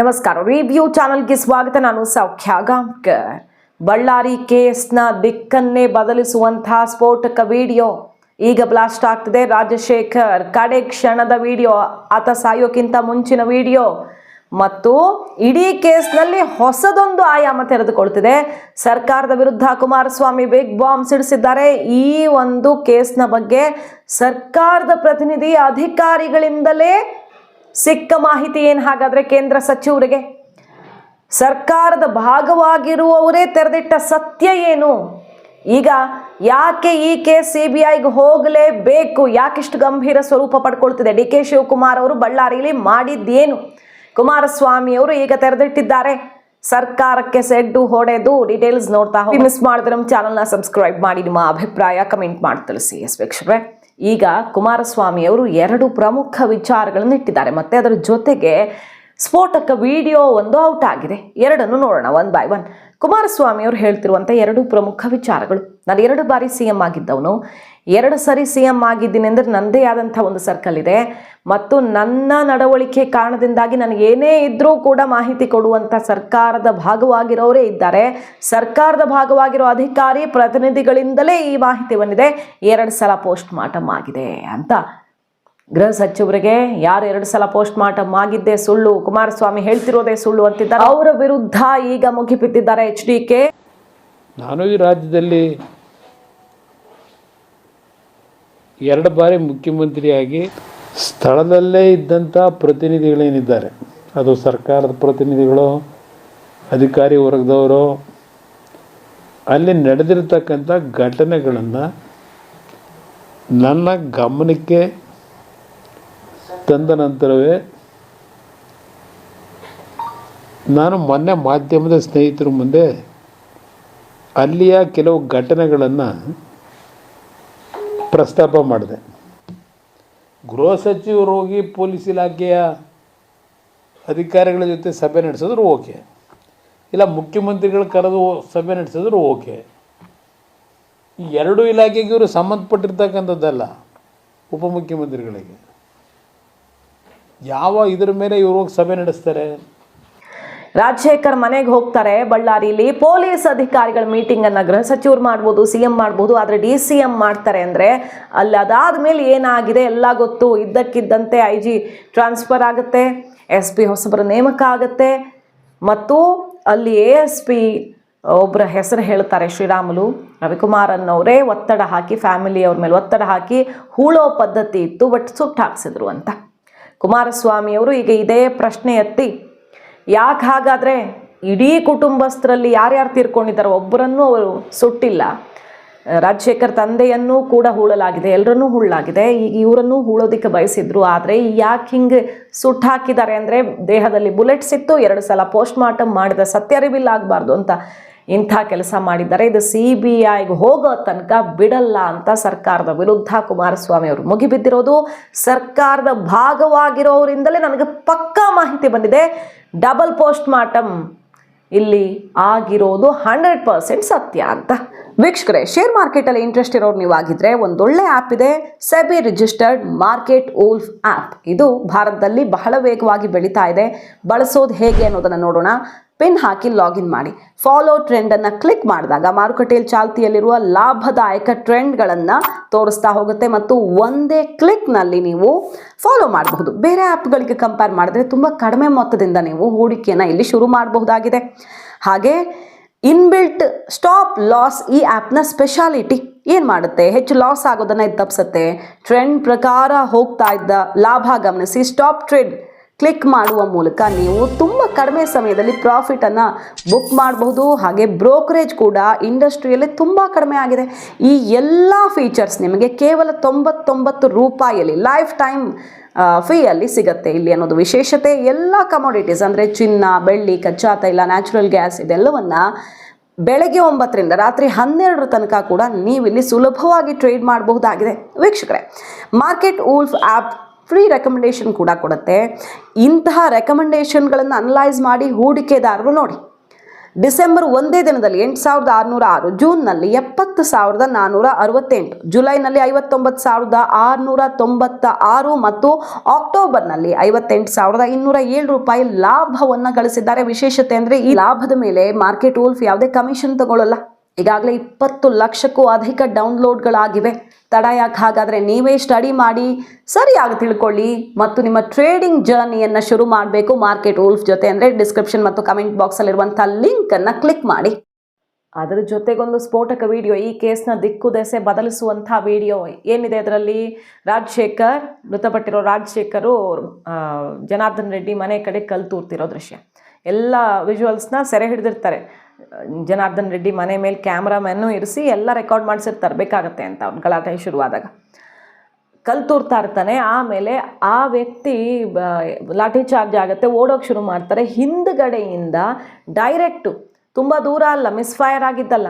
ನಮಸ್ಕಾರ. ರಿವ್ಯೂ ಚಾನಲ್ಗೆ ಸ್ವಾಗತ. ನಾನು ಸೌಖ್ಯ ಗಾಂವ್ಕರ್ ಬಳ್ಳಾರಿ ಕೇಸ್ನ ದಿಕ್ಕನ್ನೇ ಬದಲಿಸುವಂತಹ ಸ್ಫೋಟಕ ವಿಡಿಯೋ ಈಗ ಬ್ಲಾಸ್ಟ್ ಆಗ್ತಿದೆ. ರಾಜಶೇಖರ್, ಕಡೆ ಕ್ಷಣದ ವಿಡಿಯೋ, ಆತ ಸಾಯೋಕ್ಕಿಂತ ಮುಂಚಿನ ವಿಡಿಯೋ ಮತ್ತು ಇಡೀ ಕೇಸ್ನಲ್ಲಿ ಹೊಸದೊಂದು ಆಯಾಮ ತೆರೆದುಕೊಳ್ತಿದೆ. ಸರ್ಕಾರದ ವಿರುದ್ಧ ಕುಮಾರಸ್ವಾಮಿ ಬಿಗ್ ಬಾಂಬ್ ಸಿಡಿಸಿದ್ದಾರೆ ಈ ಒಂದು ಕೇಸ್ನ ಬಗ್ಗೆ ಸರ್ಕಾರದ ಪ್ರತಿನಿಧಿ ಅಧಿಕಾರಿಗಳಿಂದಲೇ ಸಿಕ್ಕ ಮಾಹಿತಿ ಏನು ಹಾಗಾದ್ರೆ ಕೇಂದ್ರ ಸಚಿವರಿಗೆ? ಸರ್ಕಾರದ ಭಾಗವಾಗಿರುವವರೇ ತೆರೆದಿಟ್ಟ ಸತ್ಯ ಏನು? ಈಗ ಯಾಕೆ ಈ ಕೇಸ್ ಸಿ ಬಿ ಐಗೆ ಹೋಗಲೇಬೇಕು? ಯಾಕಿಷ್ಟು ಗಂಭೀರ ಸ್ವರೂಪ ಪಡ್ಕೊಳ್ತಿದೆ? ಡಿ ಕೆ ಶಿವಕುಮಾರ್ ಅವರು ಬಳ್ಳಾರಿಯಲ್ಲಿ ಮಾಡಿದ್ದೇನು? ಕುಮಾರಸ್ವಾಮಿ ಅವರು ಈಗ ತೆರೆದಿಟ್ಟಿದ್ದಾರೆ. ಸರ್ಕಾರಕ್ಕೆ ಸೆಡ್ಡು ಹೊಡೆದು ಡೀಟೇಲ್ಸ್ ನೋಡ್ತಾ ಹೋಗಿ. ಮಿಸ್ ಮಾಡಿದ್ರೆ ನಮ್ಮ ಚಾನಲ್ನ ಸಬ್ಸ್ಕ್ರೈಬ್ ಮಾಡಿ. ನಿಮ್ಮ ಅಭಿಪ್ರಾಯ ಕಮೆಂಟ್ ಮಾಡಿ ತಿಳಿಸಿ. ಎಸ್ ವೀಕ್ಷಕರೇ. ಈಗ ಕುಮಾರಸ್ವಾಮಿ ಅವರು ಎರಡು ಪ್ರಮುಖ ವಿಚಾರಗಳನ್ನು ಇಟ್ಟಿದ್ದಾರೆ. ಮತ್ತೆ ಅದರ ಜೊತೆಗೆ ಸ್ಫೋಟಕ ವಿಡಿಯೋ ಒಂದು ಔಟ್ ಆಗಿದೆ. ಎರಡನ್ನು ನೋಡೋಣ ಒನ್ ಬೈ ಒನ್ ಕುಮಾರಸ್ವಾಮಿ ಅವರು ಹೇಳ್ತಿರುವಂಥ ಎರಡು ಪ್ರಮುಖ ವಿಚಾರಗಳು. ನಾನು ಎರಡು ಬಾರಿ ಸಿ ಎಂ ಆಗಿದ್ದವನು. ಎರಡು ಸರಿ ಸಿ ಎಂ ಆಗಿದ್ದೀನಿ ಅಂದರೆ ನನ್ನದೇ ಆದಂಥ ಒಂದು ಸರ್ಕಲ್ ಇದೆ. ಮತ್ತು ನನ್ನ ನಡವಳಿಕೆ ಕಾರಣದಿಂದಾಗಿ ನನಗೆ ಏನೇ ಇದ್ದರೂ ಕೂಡ ಮಾಹಿತಿ ಕೊಡುವಂಥ ಸರ್ಕಾರದ ಭಾಗವಾಗಿರೋರೇ ಇದ್ದಾರೆ. ಸರ್ಕಾರದ ಭಾಗವಾಗಿರೋ ಅಧಿಕಾರಿ ಪ್ರತಿನಿಧಿಗಳಿಂದಲೇ ಈ ಮಾಹಿತಿ ಬಂದಿದೆ. ಎರಡು ಸಲ ಪೋಸ್ಟ್ ಮಾರ್ಟಮ್ ಆಗಿದೆ ಅಂತ. ಗೃಹ ಸಚಿವರಿಗೆ ಯಾರು ಎರಡು ಸಲ ಪೋಸ್ಟ್ ಮಾರ್ಟಮ್ ಆಗಿದ್ದೇ ಸುಳ್ಳು, ಕುಮಾರಸ್ವಾಮಿ ಹೇಳ್ತಿರೋದೇ ಸುಳ್ಳು ಅಂತಿದ್ದಾರೆ. ಅವರ ವಿರುದ್ಧ ಈಗ ಮುಗಿಬಿದ್ದಿದ್ದಾರೆ ಎಚ್ ಡಿ ಕೆ. ನಾನು ಈ ರಾಜ್ಯದಲ್ಲಿ ಎರಡು ಬಾರಿ ಮುಖ್ಯಮಂತ್ರಿಯಾಗಿ ಸ್ಥಳದಲ್ಲೇ ಇದ್ದಂಥ ಪ್ರತಿನಿಧಿಗಳೇನಿದ್ದಾರೆ? ಅದು ಸರ್ಕಾರದ ಪ್ರತಿನಿಧಿಗಳು, ಅಧಿಕಾರಿ ವರ್ಗದವರು, ಅಲ್ಲಿ ನಡೆದಿರ್ತಕ್ಕಂಥ ಘಟನೆಗಳನ್ನು ನನ್ನ ಗಮನಕ್ಕೆ ತಂದ ನಂತರವೇ ನಾನು ಮೊನ್ನೆ ಮಾಧ್ಯಮದ ಸ್ನೇಹಿತರ ಮುಂದೆ ಅಲ್ಲಿಯ ಕೆಲವು ಘಟನೆಗಳನ್ನು ಪ್ರಸ್ತಾಪ ಮಾಡಿದೆ. ಗೃಹ ಸಚಿವರು ಹೋಗಿ ಪೊಲೀಸ್ ಇಲಾಖೆಯ ಅಧಿಕಾರಿಗಳ ಜೊತೆ ಸಭೆ ನಡೆಸಿದ್ರು ಓಕೆ. ಇಲ್ಲ, ಮುಖ್ಯಮಂತ್ರಿಗಳು ಕರೆದು ಸಭೆ ನಡೆಸಿದ್ರು ಓಕೆ. ಈ ಎರಡು ಇಲಾಖೆಗೆ ಇವರು ಸಂಬಂಧಪಟ್ಟಿರ್ತಕ್ಕಂಥದ್ದಲ್ಲ ಉಪಮುಖ್ಯಮಂತ್ರಿಗಳಿಗೆ. ಯಾವ ಇದ್ರ ಮೇಲೆ ಇವರು ಸಭೆ ನಡೆಸ್ತಾರೆ? ರಾಜಶೇಖರ್ ಮನೆಗೆ ಹೋಗ್ತಾರೆ, ಬಳ್ಳಾರಿಲಿ ಪೊಲೀಸ್ ಅಧಿಕಾರಿಗಳ ಮೀಟಿಂಗ್ ಅನ್ನ ಗೃಹ ಸಚಿವರು ಮಾಡ್ಬೋದು ಸಿ ಎಂ ಮಾಡ್ಬೋದು, ಆದ್ರೆ ಡಿ ಸಿ ಎಂ ಮಾಡ್ತಾರೆ ಅಂದ್ರೆ ಅಲ್ಲಿ ಅದಾದ್ಮೇಲೆ ಏನಾಗಿದೆ ಎಲ್ಲ ಗೊತ್ತು. ಇದ್ದಕ್ಕಿದ್ದಂತೆ ಐ ಜಿ ಟ್ರಾನ್ಸ್ಫರ್ ಆಗುತ್ತೆ, ಎಸ್ ಪಿ ಹೊಸಬರ ನೇಮಕ ಆಗುತ್ತೆ, ಮತ್ತು ಅಲ್ಲಿ ಎ ಎಸ್ ಪಿ ಒಬ್ಬರ ಹೆಸರು ಹೇಳ್ತಾರೆ ಶ್ರೀರಾಮುಲು. ರವಿಕುಮಾರ್ ಅನ್ನೋರೇ ಒತ್ತಡ ಹಾಕಿ ಫ್ಯಾಮಿಲಿ ಅವ್ರ ಮೇಲೆ ಒತ್ತಡ ಹಾಕಿ, ಹೂಳೋ ಪದ್ಧತಿ ಇತ್ತು ಬಟ್ ಸುಟ್ಟು ಹಾಕ್ಸಿದ್ರು ಅಂತ. ಕುಮಾರಸ್ವಾಮಿ ಅವರು ಈಗ ಇದೇ ಪ್ರಶ್ನೆ ಎತ್ತಿ, ಯಾಕೆ ಹಾಗಾದರೆ ಇಡೀ ಕುಟುಂಬಸ್ಥರಲ್ಲಿ ಯಾರ್ಯಾರು ತೀರ್ಕೊಂಡಿದ್ದಾರೋ ಒಬ್ಬರನ್ನೂ ಅವರು ಸುಟ್ಟಿಲ್ಲ. ರಾಜಶೇಖರ್ ತಂದೆಯನ್ನೂ ಕೂಡ ಹೂಳಲಾಗಿದೆ ಎಲ್ಲರನ್ನೂ ಹೂಳಲಾಗಿದೆ. ಈಗ ಇವರನ್ನೂ ಹೂಳೋದಕ್ಕೆ ಬಯಸಿದ್ರು, ಆದರೆ ಯಾಕೆ ಹಿಂಗೆ ಸುಟ್ಟು ಹಾಕಿದ್ದಾರೆ ಅಂದರೆ ದೇಹದಲ್ಲಿ ಬುಲೆಟ್ಸ್ ಇತ್ತು ಎರಡು ಸಲ ಪೋಸ್ಟ್ ಮಾರ್ಟಮ್ ಮಾಡಿದ ಸತ್ಯ ರಿವೀಲ್ ಆಗಬಾರ್ದು ಅಂತ ಇಂಥ ಕೆಲಸ ಮಾಡಿದ್ದಾರೆ. ಇದು ಸಿ ಬಿ ಐಗೆ ಹೋಗೋ ತನಕ ಬಿಡಲ್ಲ ಅಂತ ಸರ್ಕಾರದ ವಿರುದ್ಧ ಕುಮಾರಸ್ವಾಮಿ ಅವರು ಮುಗಿಬಿದ್ದಿರೋದು. ಸರ್ಕಾರದ ಭಾಗವಾಗಿರೋರಿಂದಲೇ ನನಗೆ ಪಕ್ಕಾ ಮಾಹಿತಿ ಬಂದಿದೆ. ಡಬಲ್ ಪೋಸ್ಟ್ ಮಾರ್ಟಮ್ ಇಲ್ಲಿ ಆಗಿರೋದು ಹಂಡ್ರೆಡ್ ಪರ್ಸೆಂಟ್ ಸತ್ಯ ಅಂತ. ವೀಕ್ಷಕರೇ ಶೇರ್ ಮಾರ್ಕೆಟಲ್ಲಿ ಇಂಟ್ರೆಸ್ಟ್ ಇರೋರು ನೀವಾಗಿದ್ದರೆ ಒಂದೊಳ್ಳೆ ಆ್ಯಪ್ ಇದೆ SEBI registered Market Wolf app ಇದು ಭಾರತದಲ್ಲಿ ಬಹಳ ವೇಗವಾಗಿ ಬೆಳೀತಾ ಇದೆ. ಬಳಸೋದು ಹೇಗೆ ಅನ್ನೋದನ್ನು ನೋಡೋಣ. ಪಿನ್ ಹಾಕಿ ಲಾಗಿನ್ ಮಾಡಿ. ಫಾಲೋ ಟ್ರೆಂಡನ್ನು ಕ್ಲಿಕ್ ಮಾಡಿದಾಗ ಮಾರುಕಟ್ಟೆಯಲ್ಲಿ ಚಾಲ್ತಿಯಲ್ಲಿರುವ ಲಾಭದಾಯಕ ಟ್ರೆಂಡ್ಗಳನ್ನು ತೋರಿಸ್ತಾ ಹೋಗುತ್ತೆ ಮತ್ತು ಒಂದೇ ಕ್ಲಿಕ್ನಲ್ಲಿ ನೀವು ಫಾಲೋ ಮಾಡಬಹುದು. ಬೇರೆ ಆ್ಯಪ್ಗಳಿಗೆ ಕಂಪೇರ್ ಮಾಡಿದ್ರೆ ತುಂಬ ಕಡಿಮೆ ಮೊತ್ತದಿಂದ ನೀವು ಹೂಡಿಕೆಯನ್ನು ಇಲ್ಲಿ ಶುರು ಮಾಡಬಹುದಾಗಿದೆ. ಹಾಗೆ ಇನ್ಬಿಲ್ಟ್ ಸ್ಟಾಪ್ ಲಾಸ್ ಈ ಆ್ಯಪ್ನ ಸ್ಪೆಷಾಲಿಟಿ ಏನು ಮಾಡುತ್ತೆ? ಹೆಚ್ಚು ಲಾಸ್ ಆಗೋದನ್ನು ಇದು ತಪ್ಪಿಸುತ್ತೆ ಟ್ರೆಂಡ್ ಪ್ರಕಾರ ಹೋಗ್ತಾ ಇದ್ದ ಲಾಭ ಗಮನಿಸಿ, ಸ್ಟಾಪ್ ಟ್ರೇಡ್ ಕ್ಲಿಕ್ ಮಾಡುವ ಮೂಲಕ ನೀವು ತುಂಬ ಕಡಿಮೆ ಸಮಯದಲ್ಲಿ ಪ್ರಾಫಿಟನ್ನು ಬುಕ್ ಮಾಡಬಹುದು. ಹಾಗೆ ಬ್ರೋಕರೇಜ್ ಕೂಡ ಇಂಡಸ್ಟ್ರಿಯಲ್ಲಿ ತುಂಬ ಕಡಿಮೆ ಆಗಿದೆ. ಈ ಎಲ್ಲ ಫೀಚರ್ಸ್ ನಿಮಗೆ ಕೇವಲ ತೊಂಬತ್ತೊಂಬತ್ತು ರೂಪಾಯಿಯಲ್ಲಿ ಲೈಫ್ ಟೈಮ್ ಫೀಯಲ್ಲಿ ಸಿಗುತ್ತೆ ಇಲ್ಲಿ ಅನ್ನೋದು ವಿಶೇಷತೆ. ಎಲ್ಲ ಕಮೋಡಿಟೀಸ್ ಅಂದರೆ ಚಿನ್ನ, ಬೆಳ್ಳಿ ಕಚ್ಚಾ ತೈಲ ನ್ಯಾಚುರಲ್ ಗ್ಯಾಸ್ ಇದೆಲ್ಲವನ್ನು ಬೆಳಗ್ಗೆ ಒಂಬತ್ತರಿಂದ ರಾತ್ರಿ ಹನ್ನೆರಡರ ತನಕ ಕೂಡ ನೀವಿಲ್ಲಿ ಸುಲಭವಾಗಿ ಟ್ರೇಡ್ ಮಾಡಬಹುದಾಗಿದೆ ವೀಕ್ಷಕರೇ. Market Wolf app free recommendation ಕೂಡ ಕೊಡುತ್ತೆ. ಇಂತಹ ರೆಕಮೆಂಡೇಷನ್ಗಳನ್ನು ಅನಲೈಸ್ ಮಾಡಿ ಹೂಡಿಕೆದಾರರು ನೋಡಿ. ಡಿಸೆಂಬರ್ ಒಂದೇ ದಿನದಲ್ಲಿ ಎಂಟು ಸಾವಿರದ ಆರುನೂರ ಆರು, ಜೂನ್ನಲ್ಲಿ ಎಪ್ಪತ್ತು ಸಾವಿರದ ನಾನ್ನೂರ ಅರವತ್ತೆಂಟು, ಜುಲೈನಲ್ಲಿ ಐವತ್ತೊಂಬತ್ತು ಸಾವಿರದ ಆರುನೂರ ತೊಂಬತ್ತ ಆರು ಮತ್ತು ಅಕ್ಟೋಬರ್ನಲ್ಲಿ ಐವತ್ತೆಂಟು ಸಾವಿರದ ಇನ್ನೂರ ಏಳು ರೂಪಾಯಿ ಲಾಭವನ್ನು ಗಳಿಸಿದ್ದಾರೆ. ವಿಶೇಷತೆ ಅಂದರೆ ಈ ಲಾಭದ ಮೇಲೆ ಮಾರ್ಕೆಟ್ ವೋಲ್ಫ್ ಯಾವುದೇ ಕಮಿಷನ್ ತಗೊಳ್ಳಲ್ಲ. ಈಗಾಗಲೇ ಇಪ್ಪತ್ತು ಲಕ್ಷಕ್ಕೂ ಅಧಿಕ ಡೌನ್ಲೋಡ್ಗಳಾಗಿವೆ. ತಡ ಯಾಕೆ ಹಾಗಾದರೆ ನೀವೇ ಸ್ಟಡಿ ಮಾಡಿ, ಸರಿಯಾಗಿ ತಿಳ್ಕೊಳ್ಳಿ ಮತ್ತು ನಿಮ್ಮ ಟ್ರೇಡಿಂಗ್ ಜರ್ನಿಯನ್ನು ಶುರು ಮಾಡಬೇಕು. ಮಾರ್ಕೆಟ್ ರೂಲ್ಸ್ ಜೊತೆ ಅಂದರೆ ಡಿಸ್ಕ್ರಿಪ್ಷನ್ ಮತ್ತು ಕಮೆಂಟ್ ಬಾಕ್ಸಲ್ಲಿರುವಂಥ ಲಿಂಕನ್ನು ಕ್ಲಿಕ್ ಮಾಡಿ. ಅದರ ಜೊತೆಗೊಂದು ಸ್ಫೋಟಕ ವಿಡಿಯೋ, ಈ ಕೇಸ್ನ ದಿಕ್ಕು ದೆಸೆ ಬದಲಿಸುವಂಥ ವಿಡಿಯೋ ಏನಿದೆ ಅದರಲ್ಲಿ? ರಾಜಶೇಖರ್, ಮೃತಪಟ್ಟಿರೋ ರಾಜಶೇಖರು ಜನಾರ್ದನ್ ರೆಡ್ಡಿ ಮನೆ ಕಡೆ ಕಲ್ ತೂರ್ತಿರೋ ದೃಶ್ಯ. ಎಲ್ಲ ವಿಜುವಲ್ಸ್ನ ಸೆರೆ ಹಿಡಿದಿರ್ತಾರೆ. ಜನಾರ್ದನ್ ರೆಡ್ಡಿ ಮನೆ ಮೇಲೆ ಕ್ಯಾಮ್ರಾಮ್ಯಾನು ಇರಿಸಿ ಎಲ್ಲ ರೆಕಾರ್ಡ್ ಮಾಡಿಸಿರ್ ತರಬೇಕಾಗತ್ತೆ ಅಂತ ಅವ್ನು ಗಲಾಟೆ ಶುರುವಾದಾಗ. ಕಲ್ ತೂರ್ತಾ ಇರ್ತಾನೆ, ಆಮೇಲೆ ಆ ವ್ಯಕ್ತಿ ಲಾಠಿ ಚಾರ್ಜ್ ಆಗುತ್ತೆ, ಓಡೋಕೆ ಶುರು ಮಾಡ್ತಾರೆ. ಹಿಂದ್ಗಡೆಯಿಂದ ಡೈರೆಕ್ಟು, ತುಂಬ ದೂರ ಅಲ್ಲ ಮಿಸ್ ಫೈರ್ ಆಗಿದ್ದಲ್ಲ,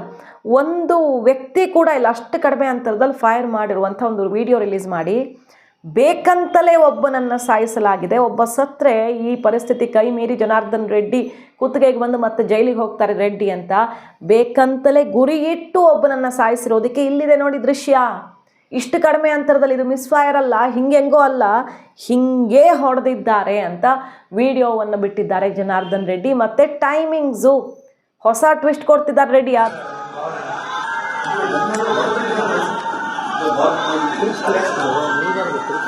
ಒಂದು ವ್ಯಕ್ತಿ ಕೂಡ ಇಲ್ಲ, ಅಷ್ಟು ಕಡಿಮೆ ಅಂತರದಲ್ಲಿ ಫೈರ್ ಮಾಡಿರುವಂಥ ಒಂದು ವಿಡಿಯೋ ರಿಲೀಸ್ ಮಾಡಿ ಬೇಕಂತಲೇ ಒಬ್ಬನನ್ನು ಸಾಯಿಸಲಾಗಿದೆ. ಒಬ್ಬ ಸತ್ರೆ ಈ ಪರಿಸ್ಥಿತಿ ಕೈ ಮೀರಿ ಜನಾರ್ದನ್ ರೆಡ್ಡಿ ಕುತ್ತಿಗೆಗೆ ಬಂದು ಮತ್ತೆ ಜೈಲಿಗೆ ಹೋಗ್ತಾರೆ ರೆಡ್ಡಿ ಅಂತ. ಬೇಕಂತಲೇ ಗುರಿ ಇಟ್ಟು ಒಬ್ಬನನ್ನು ಸಾಯಿಸಿರೋದಕ್ಕೆ ಇಲ್ಲಿದೆ ನೋಡಿ ದೃಶ್ಯ. ಇಷ್ಟು ಕಡಿಮೆ ಅಂತರದಲ್ಲಿ ಇದು ಮಿಸ್ ಫೈರ್ ಅಲ್ಲ ಹಿಂಗೆಂಗೋ ಅಲ್ಲ, ಹಿಂಗೇ ಹೊಡೆದಿದ್ದಾರೆ ಅಂತ ವಿಡಿಯೋವನ್ನು ಬಿಟ್ಟಿದ್ದಾರೆ ಜನಾರ್ದನ್ ರೆಡ್ಡಿ. ಮತ್ತೆ ಟೈಮಿಂಗ್ಸು, ಹೊಸ ಟ್ವಿಸ್ಟ್ ಕೊಡ್ತಿದ್ದಾರೆ ರೆಡ್ಡಿ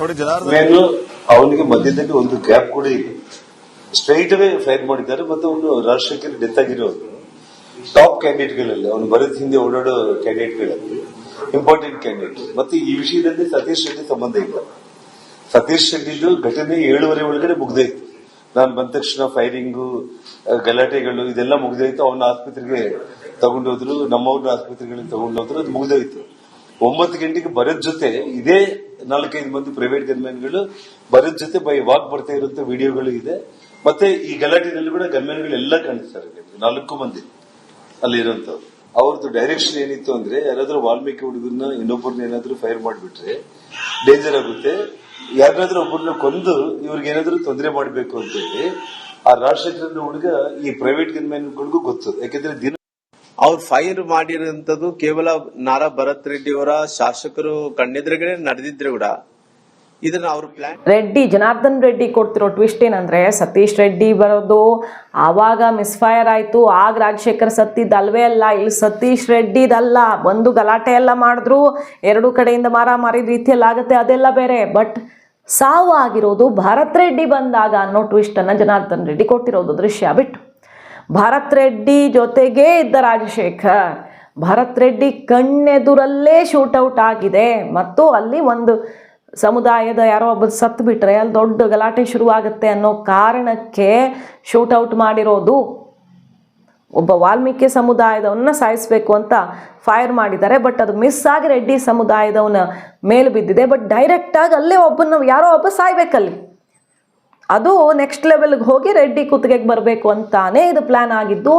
ನೋಡಿ ಅವನಿಗೆ ಮಧ್ಯದಲ್ಲಿ ಒಂದು ಗ್ಯಾಪ್ ಕೂಡ ಇದೆ. ಸ್ಟ್ರೈಟ್ ಅವೇ ಫೈರ್ ಮಾಡಿದ್ದಾರೆ ಮತ್ತೆ ಅವನು ರಾಜಶೇಖರ್ ಡೆತ್ ಆಗಿರೋ ಟಾಪ್ ಕ್ಯಾಂಡಿಡೇಟ್ಗಳಲ್ಲಿ ಅವನು ಬರೋದ್ ಹಿಂದೆ ಓಡಾಡೋ ಕ್ಯಾಂಡಿಡೇಟ್ಗಳಲ್ಲಿ ಇಂಪಾರ್ಟೆಂಟ್ ಕ್ಯಾಂಡಿಡೇಟ್ ಮತ್ತೆ ಈ ವಿಷಯದಲ್ಲಿ ಸತೀಶ್ ರೆಡ್ಡಿ ಸಂಬಂಧ ಇಲ್ಲ. ಸತೀಶ್ ರೆಡ್ಡಿದು ಘಟನೆ ಏಳುವರೆ ಒಳಗಡೆ ಮುಗ್ದೈತು ನಾನು ಬಂದ ತಕ್ಷಣ ಫೈರಿಂಗು ಗಲಾಟೆಗಳು ಇದೆಲ್ಲ ಮುಗ್ದೋಯ್ತು ಅವನ ಆಸ್ಪತ್ರೆಗೆ ತಗೊಂಡೋದ್ರು, ನಮ್ಮವ್ರನ್ನ ಆಸ್ಪತ್ರೆಗಳಿಗೆ ತಗೊಂಡೋದ್ರು, ಅದು ಮುಗ್ದೋಯ್ತು ಒಂಬತ್ತು ಗಂಟೆಗೆ ಬರೋದ್ ಜೊತೆ ಇದೇ ನಾಲ್ಕೈದು ಮಂದಿ ಪ್ರೈವೇಟ್ ಗನ್ಮ್ಯಾನ್ಗಳು ಬರೋದ್ ಜೊತೆ ಬೈ ವಾಕ್ ಬರ್ತಾ ಇರುವಂತ ವಿಡಿಯೋಗಳು ಇದೆ. ಮತ್ತೆ ಈ ಗಲಾಟಿನಲ್ಲಿ ಕೂಡ ಗನ್ಮ್ಯಾನ್ಗಳು ಎಲ್ಲ ಕಾಣಿಸ್ತಾರೆ ನಾಲ್ಕು ಮಂದಿ ಅಲ್ಲಿ ಇರುವಂತವ್ರು. ಅವ್ರದ್ದು ಡೈರೆಕ್ಷನ್ ಏನಿತ್ತು ಅಂದ್ರೆ ಯಾರಾದ್ರೂ ವಾಲ್ಮೀಕಿ ಹುಡುಗರನ್ನ ಇನ್ನೊಬ್ಬರನ್ನ ಏನಾದ್ರೂ ಫೈರ್ ಮಾಡಿಬಿಟ್ರೆ ಡೇಂಜರ್ ಆಗುತ್ತೆ. ಯಾರಾದ್ರೂ ಒಬ್ಬರನ್ನ ಕೊಂದು ಇವ್ರಿಗೆ ಏನಾದ್ರೂ ತೊಂದರೆ ಮಾಡಬೇಕು ಅಂತ ಹೇಳಿ ಆ ರಾಜಶೇಖರ ಹುಡುಗ ಈ ಪ್ರೈವೇಟ್ ಗನ್ಮ್ಯಾನ್ಗಳಿಗೂ ಗೊತ್ತು. ಯಾಕಂದ್ರೆ ದಿನ ಅವ್ರು ಫೈರ್ ಮಾಡಿರೋಂಥದ್ದು ಕೇವಲ ನಾರಾ ಭರತ್ ರೆಡ್ಡಿ ಅವರ ಶಾಸಕರು ಕಣ್ಣೆದುರುಗಡೆ ನಡೆದಿದ್ರೆ ಕೂಡ ಇದನ್ನ ಅವ್ರ ಪ್ಲಾನ್ ರೆಡ್ಡಿ, ಜನಾರ್ದನ್ ರೆಡ್ಡಿ ಕೊಡ್ತಿರೋ ಟ್ವಿಸ್ಟ್ ಏನಂದ್ರೆ ಸತೀಶ್ ರೆಡ್ಡಿ ಬರೋದು ಆವಾಗ ಮಿಸ್ಫೈರ್ ಆಯ್ತು. ಆಗ ರಾಜಶೇಖರ್ ಸತ್ತಿದ್ದಲ್ವೇ ಅಲ್ಲ, ಇಲ್ಲಿ ಸತೀಶ್ ರೆಡ್ಡಿದಲ್ಲ. ಒಂದು ಗಲಾಟೆ ಎಲ್ಲ ಮಾಡಿದ್ರು. ಎರಡು ಕಡೆಯಿಂದ ಮಾರ ಮಾರಿದ ರೀತಿಯಲ್ಲಿ ಆಗುತ್ತೆ, ಅದೆಲ್ಲ ಬೇರೆ. ಬಟ್ ಸಾವು ಆಗಿರೋದು ಭರತ್ ರೆಡ್ಡಿ ಬಂದಾಗ ಅನ್ನೋ ಟ್ವಿಸ್ಟ್ ಅನ್ನ ಜನಾರ್ದನ್ ರೆಡ್ಡಿ ಕೊಟ್ಟಿರೋದು ದೃಶ್ಯ ಬಿಟ್ಟು. ಭರತ್ ರೆಡ್ಡಿ ಜೊತೆಗೇ ಇದ್ದ ರಾಜಶೇಖರ್. ಭರತ್ ರೆಡ್ಡಿ ಕಣ್ಣೆದುರಲ್ಲೇ ಶೂಟೌಟ್ ಆಗಿದೆ. ಮತ್ತು ಅಲ್ಲಿ ಒಂದು ಸಮುದಾಯದ ಯಾರೋ ಒಬ್ಬ ಸತ್ತು ಬಿಟ್ರೆ ಅಲ್ಲಿ ದೊಡ್ಡ ಗಲಾಟೆ ಶುರುವಾಗುತ್ತೆ ಅನ್ನೋ ಕಾರಣಕ್ಕೆ ಶೂಟೌಟ್ ಮಾಡಿರೋದು ಒಬ್ಬ ವಾಲ್ಮೀಕಿ ಸಮುದಾಯದವನ್ನ ಸಾಯಿಸಬೇಕು ಅಂತ ಫೈರ್ ಮಾಡಿದ್ದಾರೆ. ಬಟ್ ಅದು ಮಿಸ್ ಆಗಿ ರೆಡ್ಡಿ ಸಮುದಾಯದವನ ಮೇಲೆ ಬಿದ್ದಿದೆ. ಬಟ್ ಡೈರೆಕ್ಟಾಗಿ ಅಲ್ಲೇ ಒಬ್ಬನ ಯಾರೋ ಒಬ್ಬ ಸಾಯ್ಬೇಕಲ್ಲಿ. ಅದು ನೆಕ್ಸ್ಟ್ ಲೆವೆಲ್ಗೆ ಹೋಗಿ ರೆಡ್ಡಿ ಕುತ್ತಿಗೆಗೆ ಬರಬೇಕು ಅಂತಾನೆ ಇದು ಪ್ಲಾನ್ ಆಗಿದ್ದು.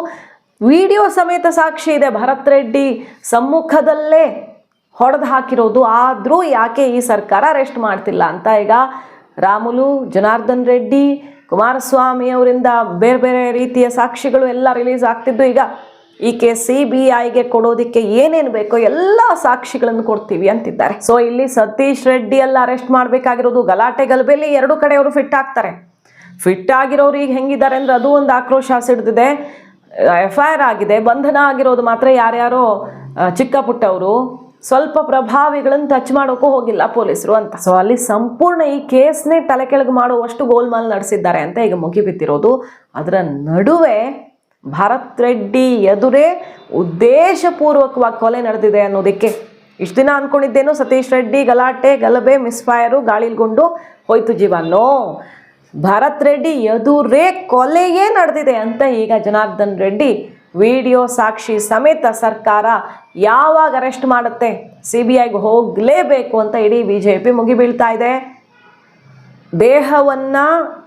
ವಿಡಿಯೋ ಸಮೇತ ಸಾಕ್ಷಿ ಇದೆ, ಭರತ್ ರೆಡ್ಡಿ ಸಮ್ಮುಖದಲ್ಲೇ ಹೊಡೆದು ಹಾಕಿರೋದು. ಆದರೂ ಯಾಕೆ ಈ ಸರ್ಕಾರ ಅರೆಸ್ಟ್ ಮಾಡ್ತಿಲ್ಲ ಅಂತ ಈಗ ರಾಮುಲು, ಜನಾರ್ದನ್ ರೆಡ್ಡಿ, ಕುಮಾರಸ್ವಾಮಿ ಅವರಿಂದ ಬೇರೆ ಬೇರೆ ರೀತಿಯ ಸಾಕ್ಷಿಗಳು ಎಲ್ಲ ರಿಲೀಸ್ ಆಗ್ತಿದ್ದು. ಈಗ ಈ ಕೇಸ್ ಸಿ ಬಿ ಐಗೆ ಕೊಡೋದಕ್ಕೆ ಏನೇನು ಬೇಕೋ ಎಲ್ಲ ಸಾಕ್ಷಿಗಳನ್ನು ಕೊಡ್ತೀವಿ ಅಂತಿದ್ದಾರೆ. ಸೊ ಇಲ್ಲಿ ಸತೀಶ್ ರೆಡ್ಡಿ ಎಲ್ಲ ಅರೆಸ್ಟ್ ಮಾಡಬೇಕಾಗಿರೋದು. ಗಲಾಟೆ ಗಲಭೆಯಲ್ಲಿ ಎರಡು ಕಡೆಯವರು ಫಿಟ್ ಆಗ್ತಾರೆ. ಫಿಟ್ ಆಗಿರೋರು ಈಗ ಹೆಂಗಿದ್ದಾರೆ ಅಂದರೆ ಅದು ಒಂದು ಆಕ್ರೋಶ ಸಿಡ್ದಿದೆ. ಎಫ್ ಐ ಆರ್ ಆಗಿದೆ. ಬಂಧನ ಆಗಿರೋದು ಮಾತ್ರ ಯಾರ್ಯಾರೋ ಚಿಕ್ಕ ಪುಟ್ಟವರು ಸ್ವಲ್ಪ ಪ್ರಭಾವಿಗಳನ್ನು ಟಚ್ ಮಾಡೋಕ್ಕೂ ಹೋಗಿಲ್ಲ ಪೊಲೀಸರು ಅಂತ. ಸೊ ಅಲ್ಲಿ ಸಂಪೂರ್ಣ ಈ ಕೇಸ್ನೇ ತಲೆ ಕೆಳಗೆ ಮಾಡುವಷ್ಟು ಗೋಲ್ಮಾಲ್ ನಡೆಸಿದ್ದಾರೆ ಅಂತ ಈಗ ಮುಗಿಬಿತ್ತಿರೋದು ಅದರ ನಡುವೆ ಭರತ್ ರೆಡ್ಡಿ ಎದುರೇ ಉದ್ದೇಶಪೂರ್ವಕವಾಗಿ ಕೊಲೆ ನಡೆದಿದೆ ಅನ್ನೋದಕ್ಕೆ ಇಷ್ಟು ದಿನ ಅಂದ್ಕೊಂಡಿದ್ದೇನು ಸತೀಶ್ ರೆಡ್ಡಿ, ಗಲಾಟೆ, ಗಲಭೆ ಮಿಸ್ಫೈರು ಗಾಳಿಲ್ಗೊಂಡು ಹೋಯ್ತು ಜೀವನೋ. ಭರತ್ ರೆಡ್ಡಿ ಎದುರೇ ಕೊಲೆಯೇ ನಡೆದಿದೆ ಅಂತ ಈಗ ಜನಾರ್ದನ್ ರೆಡ್ಡಿ ವಿಡಿಯೋ ಸಾಕ್ಷಿ ಸಮೇತ ಸರ್ಕಾರ ಯಾವಾಗ ಅರೆಸ್ಟ್ ಮಾಡುತ್ತೆ? ಸಿ ಬಿ ಐಗೆ ಹೋಗಲೇಬೇಕು ಅಂತ ಇಡೀ ಬಿ ಜೆ ಪಿ ಮುಗಿಬೀಳ್ತಾ ಇದೆ. ದೇಹವನ್ನ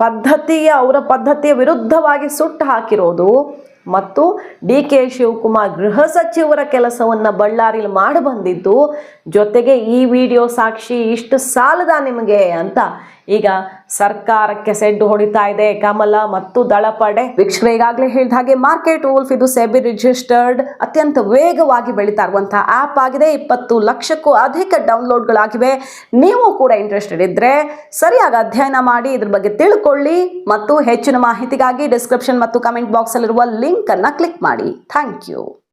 ಪದ್ಧತಿಯ, ಅವರ ಪದ್ಧತಿಯ ವಿರುದ್ಧವಾಗಿ ಸುಟ್ಟು ಹಾಕಿರೋದು ಮತ್ತು ಡಿ ಕೆ ಶಿವಕುಮಾರ್ ಗೃಹ ಸಚಿವರ ಕೆಲಸವನ್ನ ಬಳ್ಳಾರಿಲಿ ಮಾಡಿ ಬಂದಿದ್ದು ಜೊತೆಗೆ ಈ ವಿಡಿಯೋ ಸಾಕ್ಷಿ ಇಷ್ಟು ಸಾಲದ ನಿಮಗೆ ಅಂತ ಈಗ ಸರ್ಕಾರಕ್ಕೆ ಸೆಡ್ಡು ಹೊಡಿತಾ ಇದೆ. ಕಮಲ ಮತ್ತು ದಳಪಡೆ ವೀಕ್ಷಕರು ಈಗಾಗಲೇ ಹೇಳಿದ ಹಾಗೆ ಮಾರ್ಕೆಟ್ ವೋಲ್ಫ್ ಇದು ಸೆಬಿ ರಿಜಿಸ್ಟರ್ಡ್ ಅತ್ಯಂತ ವೇಗವಾಗಿ ಬೆಳೀತಾ ಇರುವಂತಹ ಆಪ್ ಆಗಿದೆ. ಇಪ್ಪತ್ತು ಲಕ್ಷಕ್ಕೂ ಅಧಿಕ ಡೌನ್ಲೋಡ್ಗಳಾಗಿವೆ. ನೀವು ಕೂಡ ಇಂಟ್ರೆಸ್ಟೆಡ್ ಇದ್ರೆ ಸರಿಯಾಗಿ ಅಧ್ಯಯನ ಮಾಡಿ, ಇದ್ರ ಬಗ್ಗೆ ತಿಳ್ಕೊಳ್ಳಿ ಮತ್ತು ಹೆಚ್ಚಿನ ಮಾಹಿತಿಗಾಗಿ ಡಿಸ್ಕ್ರಿಪ್ಷನ್ ಮತ್ತು ಕಮೆಂಟ್ ಬಾಕ್ಸ್ ಅಲ್ಲಿರುವ ಲಿಂಕ್ ಅನ್ನ ಕ್ಲಿಕ್ ಮಾಡಿ. Thank you